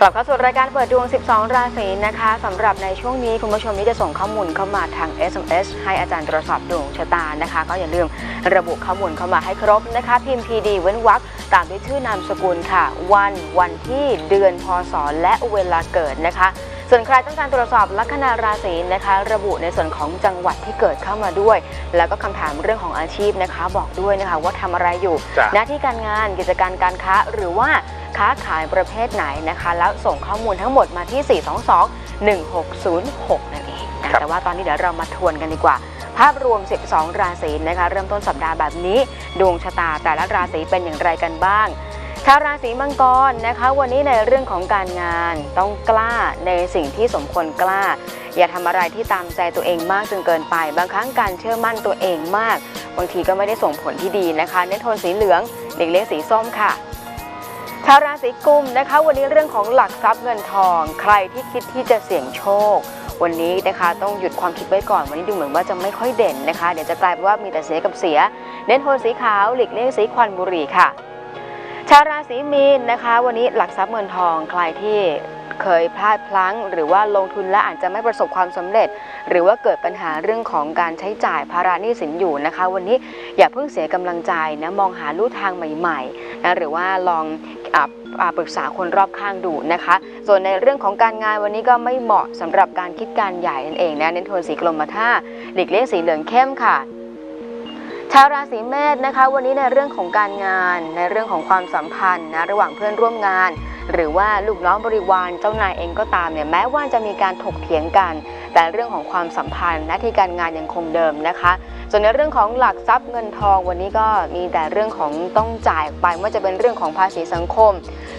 กลับเข้าสู่รายการเปิดดวง 12 ราศีนะคะสำหรับในช่วงนี้คุณผู้ชมที่จะส่งข้อมูลเข้ามาทาง SMS ให้อาจารย์ตรวจสอบดวงชะตานะคะ ก็อย่าลืมระบุข้อมูลเข้ามาให้ครบนะคะ พิมพ์พีดีเว้นวรรคตามด้วยชื่อนามสกุลค่ะ วัน วันที่เดือนพศและเวลาเกิดนะคะ ส่วนใครต้องการตรวจสอบลัคนาราศีนะคะ ระบุในส่วนของจังหวัดที่เกิดเข้ามาด้วย แล้วก็คำถามเรื่องของอาชีพนะคะ บอกด้วยนะคะว่าทำอะไรอยู่จ้ะหน้าที่การงานกิจการการค้าหรือว่าค้าขายประเภทไหนนะคะ แล้วส่งข้อมูลทั้งหมดมาที่ 422 1606 นั่นเองนะครับแต่ว่าตอนนี้เดี๋ยวเรามาทวนกันดีกว่า ภาพรวม 12 ราศีนะคะ เริ่มต้นสัปดาห์แบบนี้ ดวงชะตาแต่ละราศีเป็นอย่างไรกันบ้าง ชาวราศีมังกรนะคะ วันนี้ในเรื่องของการงานต้องกล้าในสิ่งที่สมควรกล้า อย่าทำอะไรที่ตามใจตัวเองมากจนเกินไป บางครั้งการเชื่อมั่นตัวเองมาก บางทีก็ไม่ได้ส่งผลที่ดีนะคะเน้นโทนสีเหลืองเด็กเล็กสีส้มค่ะชาวราศีกุมนะคะ วันนี้เรื่องของหลักทรัพย์เงินทอง ใครที่คิดที่จะเสี่ยงโชค วันนี้นะคะต้องหยุดความคิดไว้ก่อน วันนี้ดูเหมือนว่าจะไม่ค่อยเด่นนะคะ เดี๋ยวจะกลายเป็นว่ามีแต่เสียกับเสีย เน้นโทนสีขาวหลีกเลี่ยงสีควันบุหรี่ค่ะ ชาวราศีมีนนะคะ วันนี้หลักทรัพย์เงินทองใครที่เคยพลาดพลั้ง หรือว่าลงทุนและอาจจะไม่ประสบความสำเร็จ หรือว่าเกิดปัญหาเรื่องของการใช้จ่ายภาระหนี้สินอยู่นะคะ วันนี้อย่าเพิ่งเสียกำลังใจนะมองหาลู่ทางใหม่ๆนะหรือว่าลองอปรึกษาคนรอบข้างดูนะคะ ส่วนในเรื่องของการงานวันนี้ก็ไม่เหมาะสำหรับการคิดการใหญ่นั่นเองนะเน้นโทนสีกรมท่าหลีกเลี่ยงสีเหลืองเข้มค่ะาวราศีเมษนะคะ วันนี้ในเรื่องของการงานในเรื่องของความสัมพันธ์นะระหว่างเพื่อนร่วมงาน หรือว่าลูกน้องบริวารเจ้านายเองก็ตามเนี่ยแม้ว่าจะมีการถกเถียงกัน แต่เรื่องของความสัมพันธ์หน้าที่การงานยังคงเดิมนะคะ ส่วนในเรื่องของหลักทรัพย์เงินทองวันนี้ก็มีแต่เรื่องของต้องจ่ายไปไม่ว่าจะเป็นเรื่องของภาษีสังคม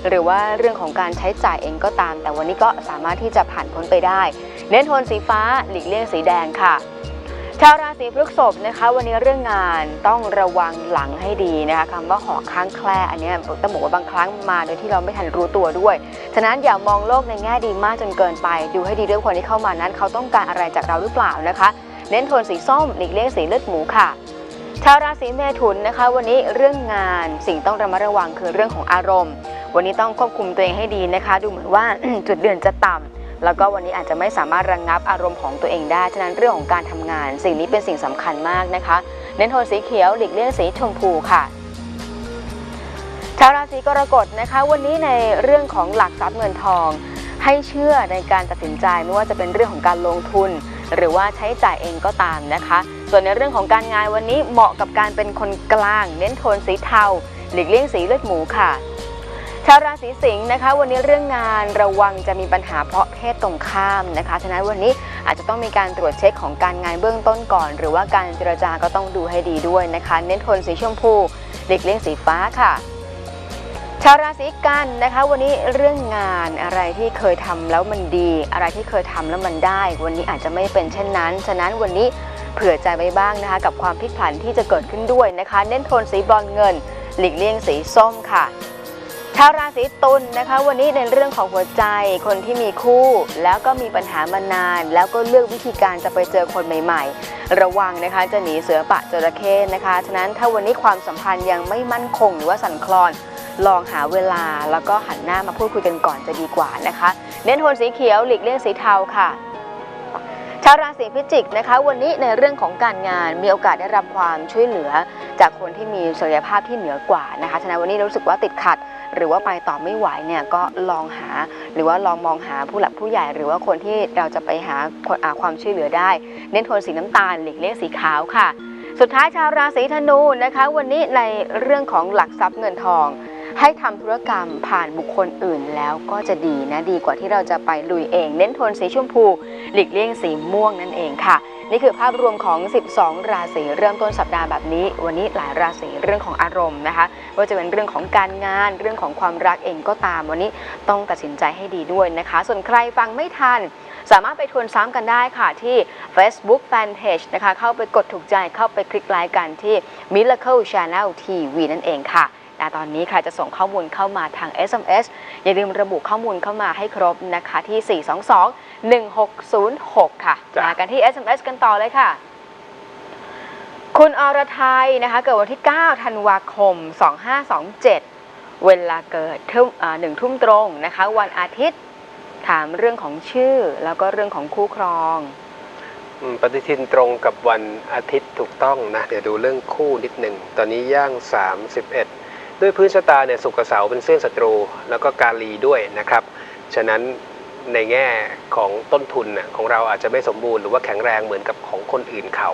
หรือว่าเรื่องของการใช้จ่ายเองก็ตาม แต่วันนี้ก็สามารถที่จะผ่านพ้นไปได้ เน้นโทนสีฟ้าหลีกเลี่ยงสีแดงค่ะ ชาวราศีพฤษภนะคะ วันนี้เรื่องงานต้องระวังหลังให้ดีนะคะคำว่าหอข้างแคล่อันนี้ต้องบอกว่าบางครั้งมาโดยที่เราไม่ทันรู้ตัวด้วย ฉะนั้นอย่ามองโลกในแง่ดีมากจนเกินไป ดูให้ดีด้วยคนที่เข้ามานั้น เขาต้องการอะไรจากเราหรือเปล่านะคะ เน้นโทนสีส้มหลีกเลี่ยงสีเลือดหมูค่ะชาวราศีเมถุนนะคะ วันนี้เรื่องงานสิ่งต้องระมัดระวังคือเรื่องของอารมณ์ วันนี้ต้องควบคุมตัวเองให้ดีนะคะ ดูเหมือนว่าจุดเดือนจะต่ำ แล้วก็วันนี้อาจจะไม่สามารถระงงับอารมณ์ของตัวเองได้ ฉะนั้นเรื่องของการทำงาน สิ่งนี้เป็นสิ่งสำคัญมากนะคะ เน้นโทนสีเขียวหลีกเลี่ยงสีชมพูค่ะชาวราศีกรกฎนะคะ วันนี้ในเรื่องของหลักทรัพย์เงินทอง ให้เชื่อในการตัดสินใจไม่ว่าจะเป็นเรื่องของการลงทุน หรือว่าใช้จ่ายเองก็ตามนะคะ ส่วนในเรื่องของการงานวันนี้เหมาะกับการเป็นคนกลาง เน้นโทนสีเทาหลีกเลี่ยงสีเลือดหมูค่ะ ชาวราศีสิงห์นะคะ วันนี้เรื่องงานระวังจะมีปัญหาเพราะเพศตรงข้ามนะคะ ฉะนั้นวันนี้อาจจะต้องมีการตรวจเช็คของการงานเบื้องต้นก่อน หรือว่าการเจรจาก็ต้องดูให้ดีด้วยนะคะ เน้นโทนสีชมพูหลีกเลี่ยงสีฟ้าค่ะ ชาวราศีกันนะคะ วันนี้เรื่องงานอะไรที่เคยทำแล้วมันดี อะไรที่เคยทำแล้วมันได้ วันนี้อาจจะไม่เป็นเช่นนั้น ฉะนั้นวันนี้เผื่อใจไว้บ้างนะคะ กับความพลิกผันที่จะเกิดขึ้นด้วยนะคะ เน้นโทนสีบรอนเงิน หลีกเลี่ยงสีส้มค่ะ ชาวราศีตุลนะคะ วันนี้ในเรื่องของหัวใจคนที่มีคู่ แล้วก็มีปัญหามานาน แล้วก็เลือกวิธีการจะไปเจอคนใหม่ ๆ ระวังนะคะจะหนีเสือปะจระเข้นะคะฉะนั้นถ้าวันนี้ความสัมพันธ์ยังไม่มั่นคงหรือว่าสั่นคลอน ลองหาเวลาแล้วก็หันหน้ามาพูดคุยกันก่อนจะดีกว่านะคะ เน้นโทนสีเขียวหลีกเลี่ยงสีเทาค่ะชาวราศีพิจิกนะคะ วันนี้ในเรื่องของการงานมีโอกาสได้รับความช่วยเหลือ จากคนที่มีศักยภาพที่เหนือกว่านะคะฉะนั้นวันนี้รู้สึกว่าติดขัด หรือว่าไปต่อไม่ไหวเนี่ยก็ลองหา หรือว่าลองมองหาผู้หลักผู้ใหญ่ หรือว่าคนที่เราจะไปหาความช่วยเหลือได้ เน้นโทนสีน้ำตาลหลีกเลี่ยงสีขาวค่ะ สุดท้ายชาวราศีธนูนะคะ วันนี้ในเรื่องของหลักทรัพย์เงินทองให้ทำธุรกรรมผ่านบุคคลอื่นแล้วก็จะดีนะ ดีกว่าที่เราจะไปลุยเอง เน้นโทนสีชมพู หลีกเลี่ยงสีม่วงนั่นเองค่ะ นี่คือภาพรวมของ 12 ราศีเริ่มต้นสัปดาห์แบบนี้ วันนี้หลายราศีเรื่องของอารมณ์นะคะว่าจะเป็นเรื่องของการงานเรื่องของความรักเองก็ตาม วันนี้ต้องตัดสินใจให้ดีด้วยนะคะ ส่วนใครฟังไม่ทัน สามารถไปทวนซ้ำกันได้ค่ะที่ Facebook Fanpage นะคะเข้าไปกดถูกใจเข้าไปคลิกไลค์กันที่ Miracle Channel TV นั่นเองค่ะและตอนนี้ใครจะส่งข้อมูลเข้ามาทาง SMS อย่าลืมระบุข้อมูลเข้ามาให้ครบนะคะที่ 422 1606 ค่ะ จ้ะ มากันที่ SMS กันต่อเลยค่ะ คุณอรไทยนะคะ เกิดวันที่ 9 ธันวาคม 2527 เวลาเกิดทุ่มอ่าหนึ่งทุ่มตรงนะคะ วันอาทิตย์ ถามเรื่องของชื่อ แล้วก็เรื่องของคู่ครอง อืมปฏิทินตรงกับวันอาทิตย์ถูกต้องนะ เดี๋ยวดูเรื่องคู่นิดหนึ่ง ตอนนี้ย่าง 31 ด้วยพื้นชะตาเนี่ยสุกร์กับเสาเป็นเส้นศัตรู แล้วก็กาลีด้วยนะครับ ฉะนั้น ในแง่ของต้นทุนน่ะของเราอาจจะไม่สมบูรณ์หรือว่าแข็งแรงเหมือนกับของคนอื่นเขา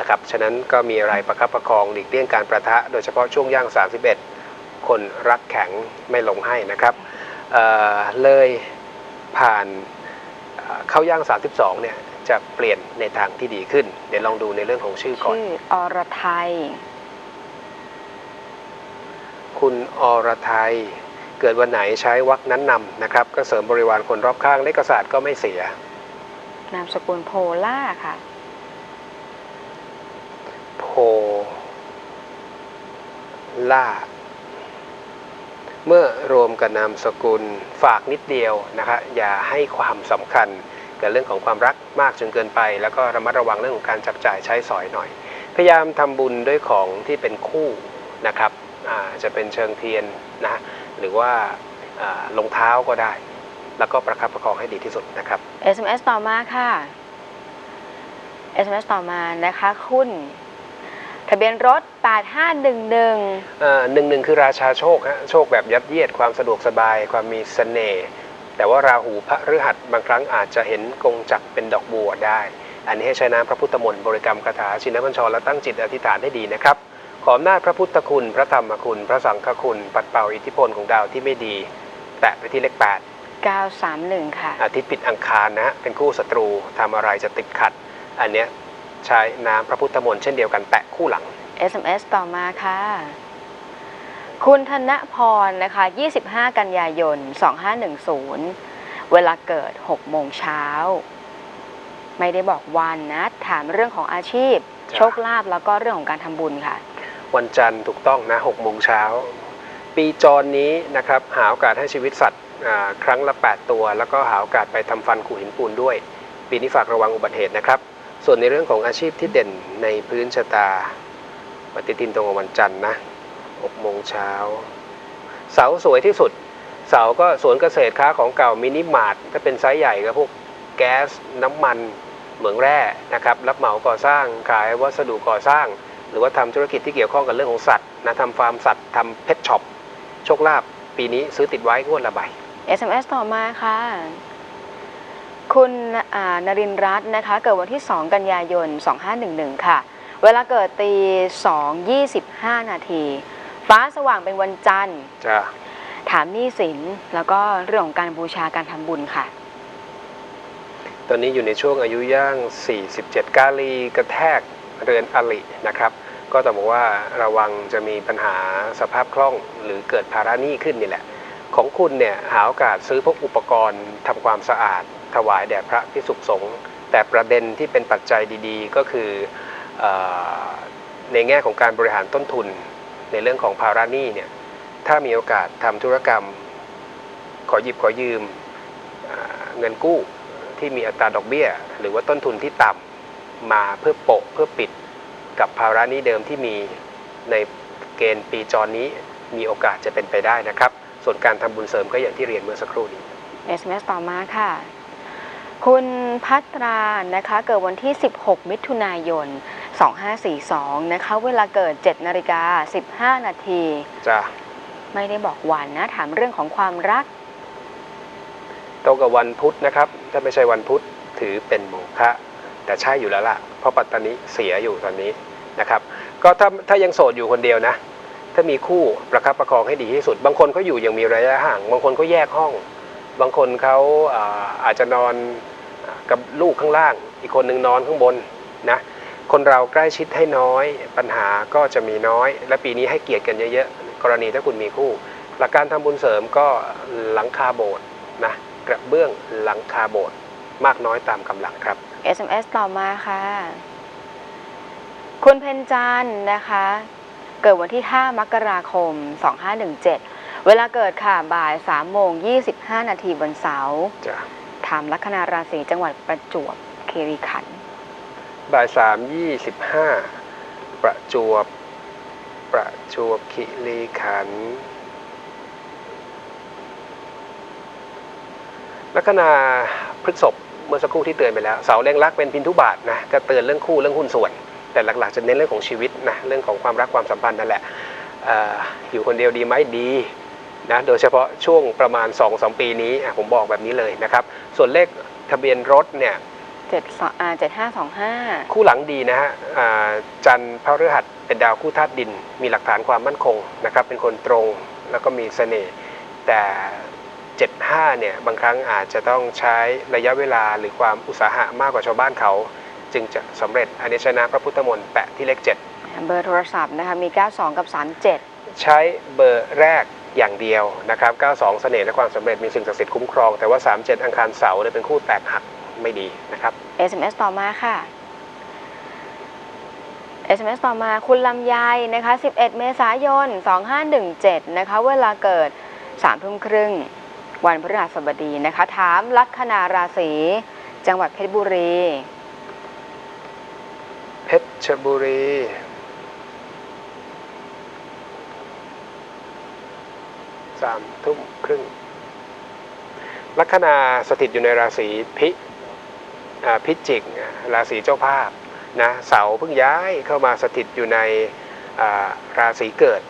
นะครับฉะนั้นก็มีอะไรประคับประคองหลีกเลี่ยงการประทะ โดยเฉพาะช่วงย่าง 31 คนรักแข็งไม่ลงให้นะครับเอ่อเลยผ่านเอ่อเข้าย่าง 32 เนี่ยจะเปลี่ยนในทางที่ดีขึ้น เดี๋ยวลองดูในเรื่องของชื่อก่อน ชื่ออรไทย คุณอรไทย เกิดวันไหนใช้วักนั้นนำนะครับ ก็เสริมบริวารคนรอบข้างเลขศาสตร์ก็ไม่เสีย นามสกุลโพล่าค่ะ โพล่า เมื่อรวมกับนามสกุลฝากนิดเดียวนะคะอย่าให้ความสำคัญกับเรื่องของความรักมากจนเกินไป แล้วก็ระมัดระวังเรื่องของการจับจ่ายใช้สอยหน่อย พยายามทำบุญด้วยของที่เป็นคู่นะครับอ่าจะเป็นเชิงเทียนนะ หรือว่าอ่ารองเท้าก็ได้ แล้วก็ประคับประคองให้ดีที่สุดนะครับ SMS ต่อมาค่ะ SMS ต่อมานะคะ คุณ ทะเบียนรถ 8511หนึ่งหนึ่งคือราชาโชคฮะโชคแบบยัดเยียดความสะดวกสบายความมีเสน่ห์แต่ว่าราหูพระฤหัสบางครั้งอาจจะเห็นกงจักรเป็นดอกบัวได้ อันนี้ให้ใช้น้ำพระพุทธมนต์บริกรรมคาถาชินบัญชรและตั้งจิตอธิษฐานให้ดีนะครับ ขออำนาจพระพุทธคุณ พระธรรมคุณ พระสังฆคุณ ปัดเป่าอิทธิพลของดาวที่ไม่ดี แตะไปที่เลข931 ค่ะ8อาทิตย์ปิดอังคารนะฮะเป็นคู่ศัตรูทำอะไรจะติดขัด อันเนี้ยใช้น้ำพระพุทธมนต์เช่นเดียวกันแตะคู่หลัง SMS ต่อมาค่ะ คุณธนพรนะคะ 25 กันยายน 2510 เวลาเกิด 6 โมงเช้า ไม่ได้บอกวันนะ ถามเรื่องของอาชีพจ้ะโชคลาภแล้วก็เรื่องของการทำบุญค่ะ วันจันทร์ถูกต้องนะ6โมงเช้า ปีจรนี้นะครับหาโอกาสให้ชีวิตสัตว์ครั้งละ 8 ตัว แล้วก็หาโอกาสไปทำฟันขูดหินปูนด้วย ปีนี้ฝากระวังอุบัติเหตุนะครับ ส่วนในเรื่องของอาชีพที่เด่นในพื้นชะตาปฏิทินตรงกับวันจันทร์นะ6โมงเช้า เสาสวยที่สุด เสาก็สวนเกษตรค้าของเก่ามินิมาร์ทถ้าเป็นไซส์ใหญ่ก็พวกแก๊สน้ำมันเหมืองแร่นะครับ รับเหมาก่อสร้างขายวัสดุก่อสร้าง หรือว่าทำธุรกิจที่เกี่ยวข้องกับเรื่องของสัตว์นะทำฟาร์มสัตว์ทำเพชช็อปโชคลาภปีนี้ซื้อติดไว้งวดละใบ SMS ต่อมาค่ะ คุณอ่านรินทร์รัตน์นะคะ เกิดวันที่ 2 กันยายน 2511 ค่ะ เวลาเกิดตี2 25 นาที ฟ้าสว่างเป็นวันจันทร์จะถามหนี้สินแล้วก็เรื่องของการบูชาการทำบุญค่ะ ตอนนี้อยู่ในช่วงอายุย่าง 47 กาลีกระแทก เรือนอลินะครับก็ต้องบอกว่าระวังจะมีปัญหาสภาพคล่องหรือเกิดภาระหนี้ขึ้นนี่แหละ ของคุณเนี่ยหาโอกาสซื้อพวกอุปกรณ์ทำความสะอาด ถวายแด่พระพิสุสงฆ์แต่ประเด็นที่เป็นปัจจัยดีๆ ก็คืออในแง่ของการบริหารต้นทุนในเรื่องของภาระหนี้เนี่ยถ้ามีโอกาสทำธุรกรรม ขอหยิบขอยืมเงินกู้ที่มีอัตราดอกเบี้ย หรือว่าต้นทุนที่ต่ำ มาเพื่อโปะเพื่อปิดกับภาระหนี้เดิมที่มีในเกณฑ์ปีจรนี้มีโอกาสจะเป็นไปได้นะครับ ส่วนการทำบุญเสริมก็อย่างที่เรียนเมื่อสักครู่นี้ SMS ต่อมาค่ะ คุณพัตรานะคะ เกิดวันที่ 16 มิถุนายน 2542 นะคะ เวลาเกิด 7 นาฬิกา 15 นาทีจะไม่ได้บอกวันนะ ถามเรื่องของความรักตรงกับวันพุธนะครับ ถ้าไม่ใช่วันพุธถือเป็นโมฆะ แต่ใช่อยู่แล้วล่ะ เพราะปัตตานีเสียอยู่ตอนนี้นะครับก็ถ้าถ้ายังโสดอยู่คนเดียวนะ ถ้ามีคู่ประคับประคองให้ดีที่สุด บางคนเขาอยู่ยังมีระยะห่าง บางคนเขาแยกห้อง บางคนเขาอาจจะนอนกับลูกข้างล่าง อีกคนหนึ่งนอนข้างบนนะคนเราใกล้ชิดให้น้อยปัญหาก็จะมีน้อย และปีนี้ให้เกียรติกันเยอะๆ กรณีถ้าคุณมีคู่ หลักการทำบุญเสริมก็หลังคาโบสถ์นะกระเบื้องหลังคาโบสถ์มากน้อยตามกำลังครับ SMS ต่อมาค่ะ คุณเพนจันนะคะ เกิดวันที่ 5 มกราคม 2517 เวลาเกิดค่ะบ่าย3โมง25 นาทีวันเสาร์ถามลัคนาราศีจังหวัดประจวบคีรีขันบ่ายสามยี่สิบห้าประจวบ ประจวบคีรีขันลัคนาพฤษภ เมื่อสักครู่ที่เตือนไปแล้วเสาเร่งรักเป็นพินทุบาทนะก็เตือนเรื่องคู่เรื่องหุ้นส่วน แต่หลักๆจะเน้นเรื่องของชีวิตนะเรื่องของความรักความสัมพันธ์นั่นแหละเอออยู่คนเดียวดีไหมดีนะโดยเฉพาะช่วงประมาณ2-3ปีนี้อะผมบอกแบบนี้เลยนะครับ ส่วนเลขทะเบียนรถเนี่ยเจ็ดสองอ่าเจ็ดห้าสองห้าคู่หลังดีนะฮะอ่าจันทร์พฤหัสเป็นดาวคู่ธาตุดิน มีหลักฐานความมั่นคงนะครับเป็นคนตรงแล้วก็มีเสน่ห์แต่ 75 เนี่ย บางครั้งอาจจะต้องใช้ระยะเวลาหรือความอุตสาหะมากกว่าชาวบ้านเขา จึงจะสำเร็จอันนี้ชนะพระพุทธมนต์แปะที่เลข เบอร์โทรศัพท์นะคะมี 92 กับ 37 7 ใช้เบอร์แรกอย่างเดียวนะครับ 92 เสน่ห์และความสำเร็จมีสิ่งศักดิ์สิทธิ์คุ้มครอง แต่ว่า 37 อังคารเสาร์เนี่ยเป็นคู่แตกหักไม่ดีนะครับ SMS ต่อมาค่ะ SMS ต่อมาคุณลำไยนะคะ 11 เมษายน 2517 นะคะ เวลาเกิด3ทุ่มครึ่ง วันพฤหัสบดีนะคะ ถามลัคนาราศีจังหวัดเพชรบุรี เพชรบุรี สามทุ่มครึ่ง ลัคนาสถิตอยู่ในราศีพิพิจิก ราศีเจ้าภาพนะเสาเพิ่งย้ายเข้ามาสถิตอยู่ในราศีเกิด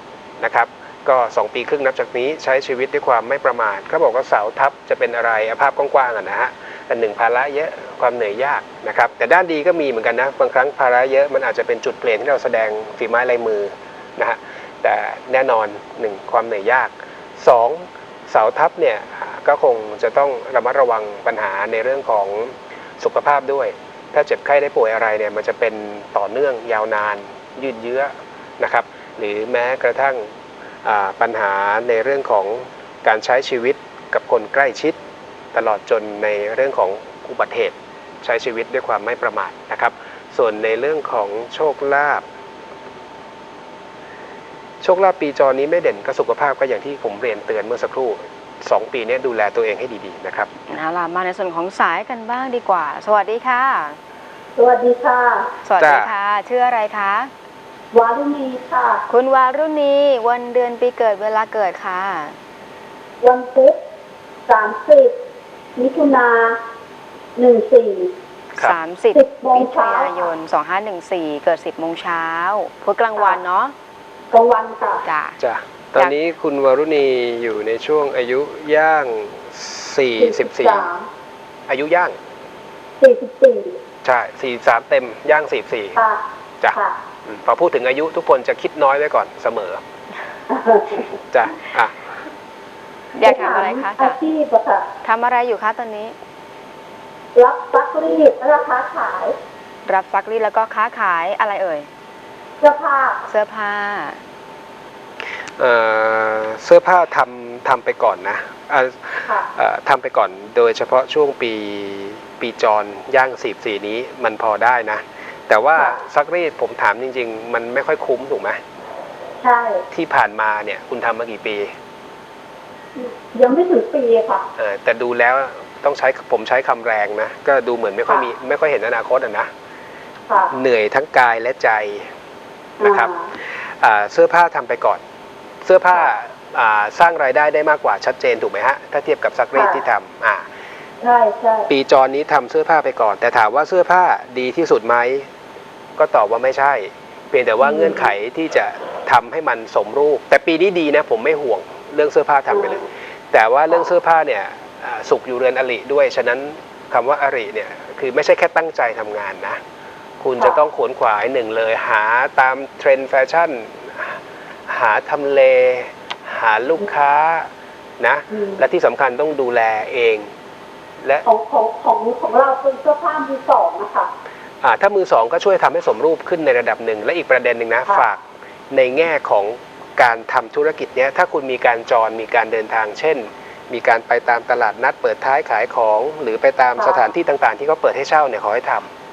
นะครับ ก็ 2 ปีครึ่งนับจากนี้ใช้ชีวิตด้วยความไม่ประมาทเขาบอกว่าเสาทับจะเป็นอะไรอภาพกว้างๆอะนะฮะแต่หนึ่งภาระเยอะความเหนื่อยยากนะครับแต่ด้านดีก็มีเหมือนกันนะบางครั้งภาระเยอะมันอาจจะเป็นจุดเปลี่ยนที่เราแสดงฝีไม้ลายมือนะฮะแต่แน่นอนหนึ่งความเหนื่อยยากสองเสาทับเนี่ยก็คงจะต้องระมัดระวังปัญหาในเรื่องของสุขภาพด้วย ถ้าเจ็บไข้ได้ป่วยอะไรเนี่ยมันจะเป็นต่อเนื่องยาวนานยืดเยื้อนะครับหรือแม้กระทั่ง ปัญหาในเรื่องของการใช้ชีวิตกับคนใกล้ชิด ตลอดจนในเรื่องของอุบัติเหตุใช้ชีวิตด้วยความไม่ประมาทนะครับ ส่วนในเรื่องของโชคลาภโชคลาภปีจอนี้ไม่เด่นก็สุขภาพก็อย่างที่ผมเรียนเตือนเมื่อสักครู่ 2 ปีนี้ดูแลตัวเองให้ดีๆนะครับเอาล่ะมาในส่วนของสายกันบ้างดีกว่า สวัสดีค่ะ สวัสดีค่ะ สวัสดีค่ะ ชื่ออะไรคะ วารุณีค่ะ คุณวารุณีวันเดือนปีเกิดเวลาเกิดค่ะ วันพุธสามสิบมิถุนาหนึ่งสี่ครับสิบ30โมงมิถุเช้านายน2514เกิด10โมงเช้าพุธกลางวันเนาะกลางวันค่ะ จ้ะ จ้ะตอนนี้คุณวรุณีอยู่ในช่วงอายุย่าง 44 อายุย่าง สี่สิบสี่ใช่ 43 เต็มย่าง 44 ค่ะ จ้ะ ค่ะอืม พอพูดถึงอายุทุกคนจะคิดน้อยไว้ก่อนเสมอจ้ะอะอยากถามอะไรคะอาจ้ะชีพอะค่ะทำอะไรอยู่คะตอนนี้ รับซักรีดและราคาขาย รับซักรีดแล้วก็ค้าขายอะไรเอ่ย เสื้อผ้า เสื้อผ้าเอ่อเสื้อผ้าทำทำไปก่อนนะอะค่ะเอ่อทำไปก่อนโดยเฉพาะช่วงปีปีจรย่างสีสีนี้มันพอได้นะ แต่ว่าซักรีดผมถามจริง ๆ มันไม่ค่อยคุ้มถูกไหมใช่ที่ผ่านมาเนี่ย คุณทำมากี่ปียังไม่ถึงปีค่ะเออแต่ดูแล้วต้องใช้ผมใช้คำแรงนะ ก็ดูเหมือนไม่ค่อยมีไม่ค่อยเห็นอนาคตอะนะค่ะเหนื่อยทั้งกายและใจนะครับอ่าอ่าเสื้อผ้าทำไปก่อน เสื้อผ้าอ่าสร้างรายได้ได้มากกว่าชัดเจนถูกไหมฮะ ถ้าเทียบกับซักรีดค่ะที่ทำอ่าใช่ใช่ปีจรนี้ทำเสื้อผ้าไปก่อน แต่ถามว่าเสื้อผ้าดีที่สุดไหม ก็ตอบว่าไม่ใช่ เพียงแต่ว่าเงื่อนไขที่จะทำให้มันสมรูป แต่ปีนี้ดีนะผมไม่ห่วงเรื่องเสื้อผ้าทำไปเลย แต่ว่าเรื่องเสื้อผ้าเนี่ยอ่าสุกอยู่เรือนอริด้วย ฉะนั้นคำว่าอริเนี่ยคือไม่ใช่แค่ตั้งใจทำงานนะ คุณจะต้องขวนขวายหนึ่งเลย หาตามเทรนด์แฟชั่น หาทำเล หาลูกค้านะอืมและที่สำคัญต้องดูแลเอง และของของของของเราเป็นเสื้อผ้ามือสองนะคะ อ่าถ้ามือสองก็ช่วยทำให้สมรูปขึ้นในระดับหนึ่งและอีกประเด็นหนึ่งนะค่ะฝากในแง่ของการทำธุรกิจเนี้ยถ้าคุณมีการจรมีการเดินทาง เช่น มีการไปตามตลาดนัดเปิดท้ายขายของ หรือไปตามสถานที่ต่างๆ ที่เขาเปิดให้เช่าเนี่ยขอให้ท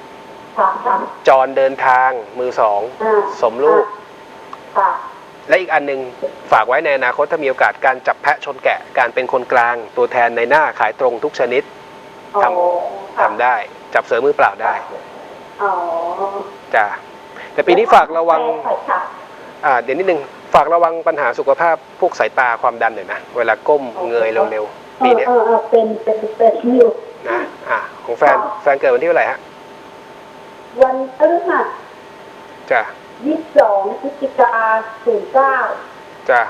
ำค่ะค่ะจรเดินทางมือสองอ่าสมรูปค่ะและอีกอันหนึงฝากไว้ในอนาคตถ้ามีโอกาสการจับแพะชนแกะการเป็นคนกลาง ตัวแทนในหน้าขายตรงทุกชนิดทำอ๋อทำได้ จับเสือมือเปล่าได้ อ๋อจ้ะแต่ปีนี้ฝากระวัง ใช่ค่ะ อ่าเดี๋ยวนิดนึงฝากระวังปัญหาสุขภาพพวกสายตาความดันหน่อยนะ เวลาก้มเงยเร็วเอปีอเนี้ยเออเออเป็นเป็นเป็นอยู่นะอะของแฟนแฟนเกิดวันที่เท่าไหร่ฮะวันพฤหัสจ้ะยี่สิบสองพฤศจิกาศูนย์เก้าจ้ะ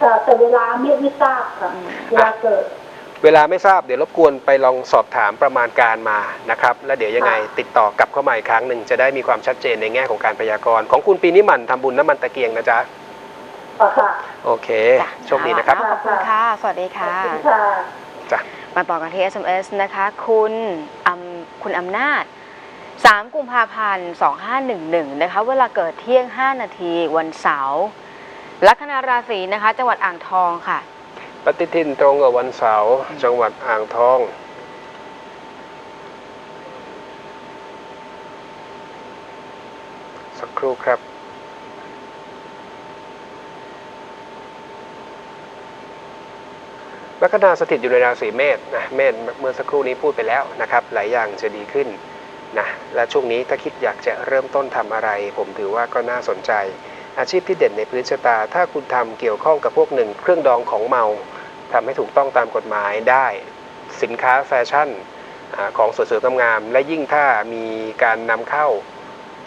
ค่ะแต่เวลาไม่ไม่ทราบค่ะอืมเวลาเกิด เวลาไม่ทราบเดี๋ยวรบกวนไปลองสอบถามประมาณการมานะครับ แล้วเดี๋ยวยังไงค่ะติดต่อกลับเข้ามาอีกครั้งหนึ่งจะได้มีความชัดเจนในแง่ของการพยากรณ์ของคุณปีนี้หมั่นทำบุญน้ำมันตะเกียงนะจ๊ะค่ะค่ะโอเคจ้ะโชคดีนะครับขอบคุณค่ะ สวัสดีขค่ะอบคุณค่ะ จ้ะ มาต่อกันที่ SMS นะคะ คุณอำคุณอำนาจ 3 กุมภาพันธ์ 2511 นะคะ เวลาเกิดเที่ยง 5 นาที วันเสาร์ ลัคนาราศีนะคะ จังหวัดอ่างทองค่ะ ปฏิทินตรงกับวันเสาร์จังหวัดอ่างทอง สักครู่ครับลัคนาสถิตอยู่ในราศีเมษนะเมษเมื่อสักครู่นี้พูดไปแล้วนะครับ หลายอย่างจะดีขึ้นนะและช่วงนี้ถ้าคิดอยากจะเริ่มต้นทำอะไร ผมถือว่าก็น่าสนใจ อาชีพที่เด่นในพื้นชะตา ถ้าคุณทำเกี่ยวข้องกับพวกหนึ่งเครื่องดองของเมา ทำให้ถูกต้องตามกฎหมายได้สินค้าแฟชั่นของสวยๆงามๆและยิ่งถ้ามีการนำเข้า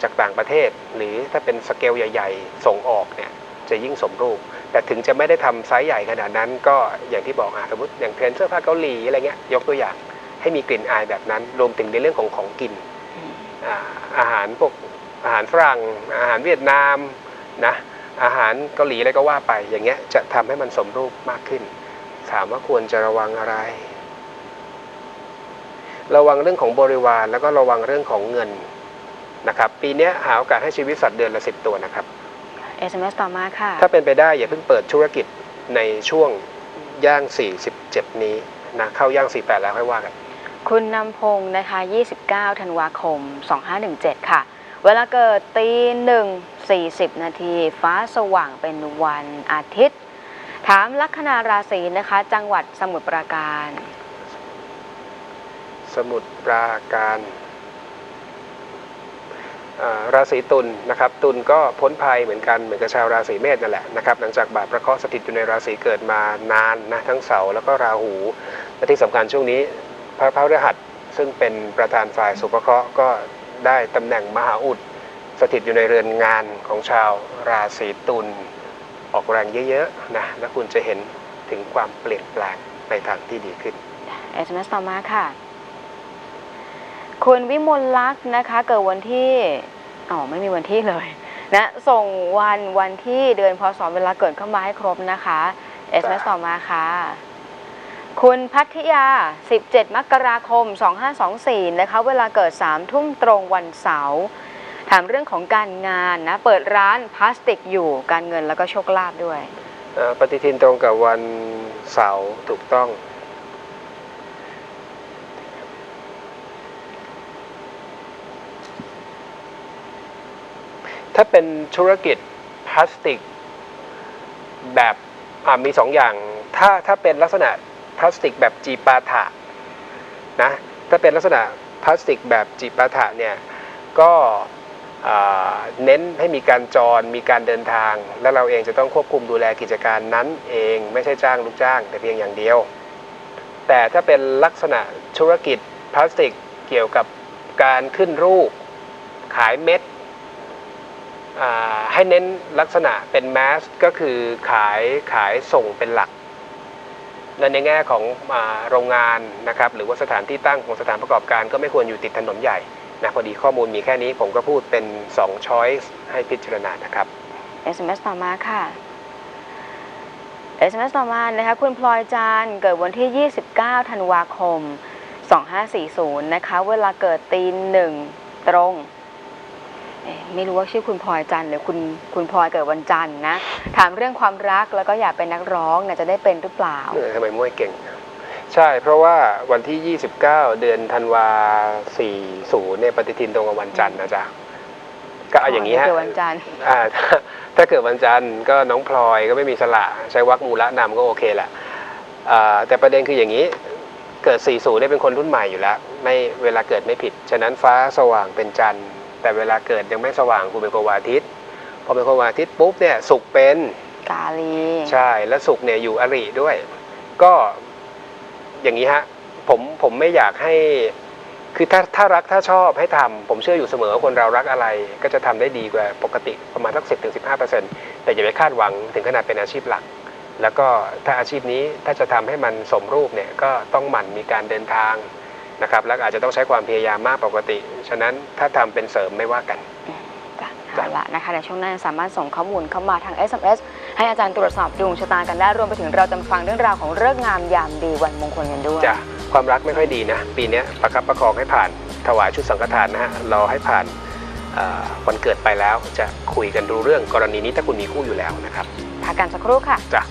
จากต่างประเทศ หรือถ้าเป็นสเกลใหญ่ ๆ ส่งออกเนี่ยจะยิ่งสมรูป แต่ถึงจะไม่ได้ทำไซส์ใหญ่ขนาดนั้น ก็อย่างที่บอกอะสมมติอย่างเทรนเสื้อผ้าเกาหลีอะไรเงี้ยยกตัวอย่างให้มีกลิ่นอายแบบนั้น รวมถึงในเรื่องของของกินอาอาหารพวกอาหารฝรั่ง อาหารเวียดนามนะอาหารเกาหลีอะไรก็ว่าไปอย่างเงี้ยจะทำให้มันสมรูปมากขึ้น ถามว่าควรจะระวังอะไร ระวังเรื่องของบริวารแล้วก็ระวังเรื่องของเงินนะครับ ปีเนี้ยหาโอกาสให้ชีวิตสัตว์เดือนละสิบตัวนะครับ SMS ต่อมาค่ะ ถ้าเป็นไปได้อย่าเพิ่งเปิดธุรกิจในช่วงย่าง 47 นี้นะเข้าย่าง 48 แล้วค่อยว่ากัน คุณนำพงศ์นะคะ 29 ธันวาคม 2517 ค่ะ เวลาเกิดตีหนึ่ง40 นาที ฟ้าสว่างเป็นวันอาทิตย์ ถามลัคนาราศีนะคะ จังหวัดสมุทรปราการ สมุทรปราการราศีตุลนะครับตุลก็พ้นภัยเหมือนกันเหมือนกับชาวราศีเมษนั่นแหละนะครับหลังจากบาปพระเคราะห์สถิตอยู่ในราศีเกิดมานานนะทั้งเสาร์แล้วก็ราหูและที่สำคัญช่วงนี้พระพฤหัสซึ่งเป็นประธานฝ่ายสุภเคราะห์ก็ได้ตำแหน่งมหาอุดสถิตอยู่ในเรือนงานของชาวราศีตุล ออกแรงเยอะๆนะแล้วคุณจะเห็นถึงความเปลี่ยนแปลงในทางที่ดีขึ้น SMS ต่อมาค่ะ คุณวิมลลักษณ์นะคะ เกิดวันที่อ๋อไม่มีวันที่เลยนะส่งวันวันที่เดือนพศเวลาเกิดเข้ามาให้ครบนะคะ SMS ต่อมาค่ะ คุณพัทยา 17 มกราคม 2524 นะคะ เวลาเกิด 3 ทุ่มตรงวันเสาร์ ถามเรื่องของการงานนะ เปิดร้านพลาสติกอยู่การเงินแล้วก็โชคลาภด้วย อ่อปฏิทินตรงกับวันเสาร์ถูกต้อง ถ้าเป็นธุรกิจพลาสติกแบบอ่ามีสองอย่าง ถ้าถ้าเป็นลักษณะพลาสติกแบบจีปาถะนะถ้าเป็นลักษณะพลาสติกแบบจีปาถะเนี่ยก็ เน้นให้มีการจรมีการเดินทาง และเราเองจะต้องควบคุมดูแลกิจการนั้นเองไม่ใช่จ้างลูกจ้าง แต่เพียงอย่างเดียว แต่ถ้าเป็นลักษณะธุรกิจพลาสติกเกี่ยวกับการขึ้นรูป ขายเม็ดให้เน้นลักษณะเป็นแมสก็คือขายขายส่งเป็นหลักและในแง่ของอโรงงานนะครับหรือว่าสถานที่ตั้งของสถานประกอบการก็ไม่ควรอยู่ติดถนนใหญ่ นะพอดีข้อมูลมีแค่นี้ผมก็พูดเป็น2 choice ให้พิจารณานะครับ SMS ต่อมาค่ะ SMS ต่อมานะคะคุณพลอยจันทร์เกิดวันที่ 29 ธันวาคม 2540 นะคะ เวลาเกิดตีหนึ่งตรงเอ๊ะไม่รู้ว่าชื่อคุณพลอยจันทร์หรือคุณคุณพลอยเกิดวันจันทร์นะ ถามเรื่องความรักแล้วก็อยากเป็นนักร้องเนี่ยจะได้เป็นหรือเปล่าเออทำไมมวยเก่ง ใช่เพราะว่าวันที่ 29 เดือนธันวา40เนี่ยปฏิทินตรงกับวันจันทร์นะจ๊ะก็เอาอย่างนี้ฮะเกิดวันจันทร์อ่าถ้าถ้าเกิดวันจันทร์ก็น้องพลอยก็ไม่มีสละ ใช้วักมูละนำก็โอเคแหละอ่าแต่ประเด็นคืออย่างนี้เกิด 40เนี่ยเป็นคนรุ่นใหม่อยู่แล้ว ไม่เวลาเกิดไม่ผิด ฉะนั้นฟ้าสว่างเป็นจันทร์ แต่เวลาเกิดยังไม่สว่างคุณเป็นคนวันอาทิตย์พอเป็นคนวันอาทิตย์ปุ๊บเนี่ยสุกร์เป็นกาลี ใช่แล้วสุกร์เนี่ยอยู่อริด้วย ก็ อย่างนี้ฮะผมผมไม่อยากให้ คือถ้าถ้ารักถ้าชอบให้ทำผมเชื่ออยู่เสมอว่าคนเรารักอะไร ก็จะทำได้ดีกว่าปกติประมาณสักสิบถึงสิบห้าเปอร์เซ็นต์แต่อย่าไปคาดหวังถึงขนาดเป็นอาชีพหลัก แล้วก็ถ้าอาชีพนี้ถ้าจะทำให้มันสมรูปเนี่ยก็ต้องหมั่นมีการเดินทางนะครับแล้วอาจจะต้องใช้ความพยายามมากปกติ ฉะนั้นถ้าทำเป็นเสริมไม่ว่ากันจ้ะเอาละนะคะในช่วงหน้าสามารถส่งข้อมูลเข้ามาทาง SMS ให้อาจารย์ตรวจสอบดวงชะตากันได้รวมไปถึงเราจะมาฟังเรื่องราวของเรื่องงามยามดีวันมงคลกันด้วยจะความรักไม่ค่อยดีนะ ปีเนี้ยประคับประคองให้ผ่านถวายชุดสังฆทานนะฮะรอให้ผ่านเอ่อวันเกิดไปแล้วจะคุยกันดูเรื่องกรณีนี้ถ้าคุณมีคู่อยู่แล้วนะครับ พักกันสักครู่ค่ะ จ้ะ